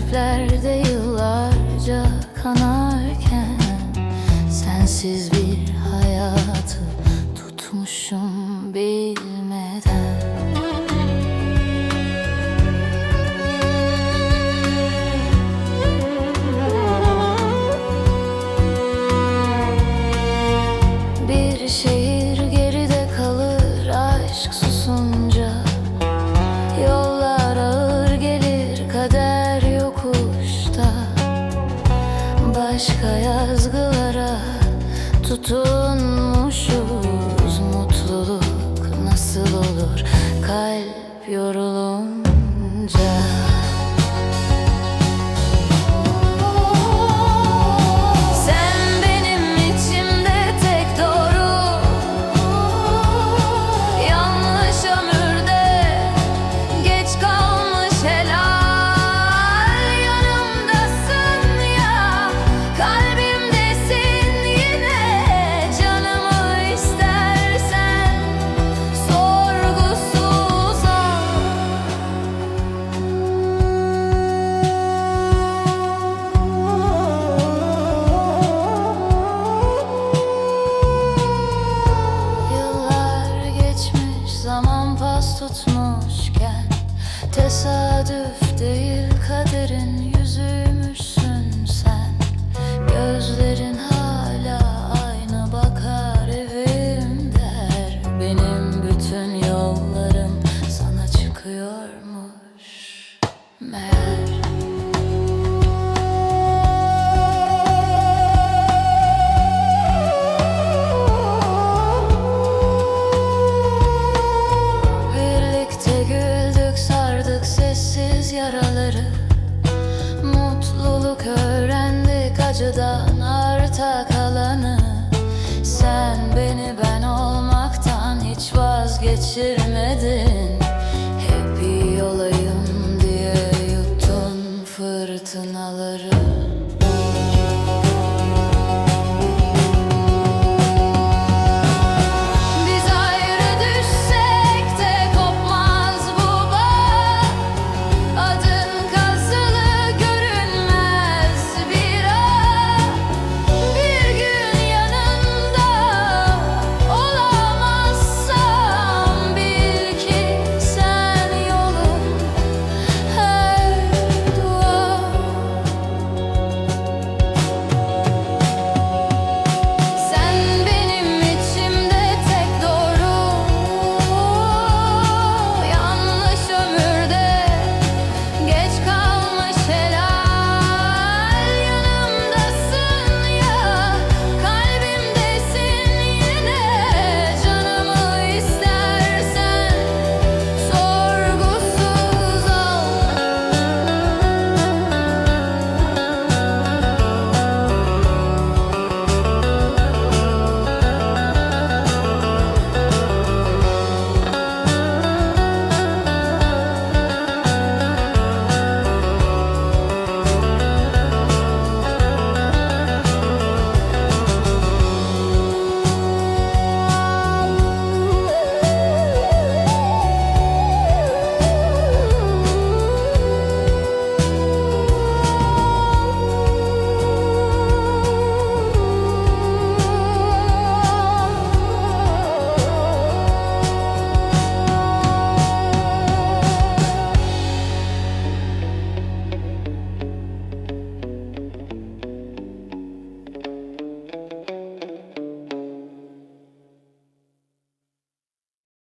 Kalplerde yıllarca kanarken Sensiz bir hayatı tutmuşum bilmeden Tesadüf değil kaderin yüzüymüşsün sen. Gözlerin hala aynı bakar evim der. Benim bütün yollarım sana çıkıyormuş meğer acıdan arta kalanı Sen beni ben olmaktan hiç vazgeçirmedin. Hep iyi olayım diye yuttun fırtınaları